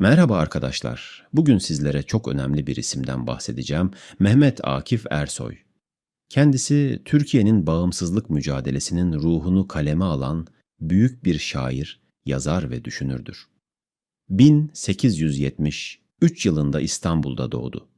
Merhaba arkadaşlar. Bugün sizlere çok önemli bir isimden bahsedeceğim. Mehmet Akif Ersoy. Kendisi Türkiye'nin bağımsızlık mücadelesinin ruhunu kaleme alan büyük bir şair, yazar ve düşünürdür. 1873 yılında İstanbul'da doğdu.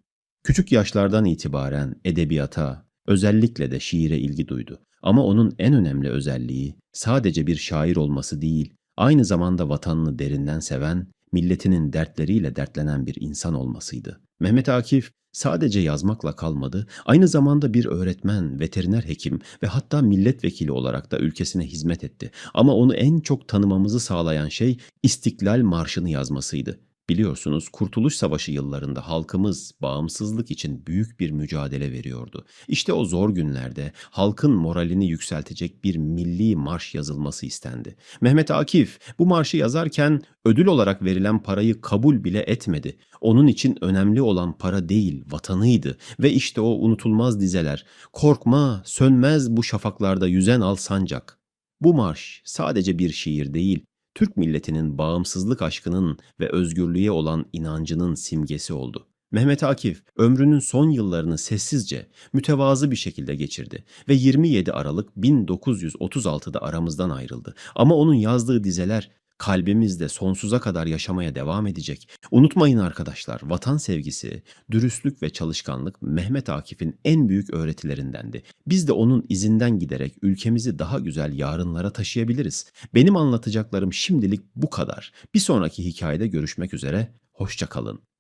Küçük yaşlardan itibaren edebiyata, özellikle de şiire ilgi duydu. Ama onun en önemli özelliği sadece bir şair olması değil, aynı zamanda vatanını derinden seven, milletinin dertleriyle dertlenen bir insan olmasıydı. Mehmet Akif sadece yazmakla kalmadı, aynı zamanda bir öğretmen, veteriner hekim ve hatta milletvekili olarak da ülkesine hizmet etti. Ama onu en çok tanımamızı sağlayan şey İstiklal Marşı'nı yazmasıydı. Biliyorsunuz Kurtuluş Savaşı yıllarında halkımız bağımsızlık için büyük bir mücadele veriyordu. İşte o zor günlerde halkın moralini yükseltecek bir milli marş yazılması istendi. Mehmet Akif bu marşı yazarken ödül olarak verilen parayı kabul bile etmedi. Onun için önemli olan para değil, vatanıydı ve işte o unutulmaz dizeler. Korkma, sönmez bu şafaklarda yüzen al sancak. Bu marş sadece bir şiir değil, Türk milletinin bağımsızlık aşkının ve özgürlüğe olan inancının simgesi oldu. Mehmet Akif ömrünün son yıllarını sessizce, mütevazı bir şekilde geçirdi ve 27 Aralık 1936'da aramızdan ayrıldı. Ama onun yazdığı dizeler kalbimizde sonsuza kadar yaşamaya devam edecek. Unutmayın arkadaşlar, vatan sevgisi, dürüstlük ve çalışkanlık Mehmet Akif'in en büyük öğretilerindendi. Biz de onun izinden giderek ülkemizi daha güzel yarınlara taşıyabiliriz. Benim anlatacaklarım şimdilik bu kadar. Bir sonraki hikayede görüşmek üzere, hoşça kalın.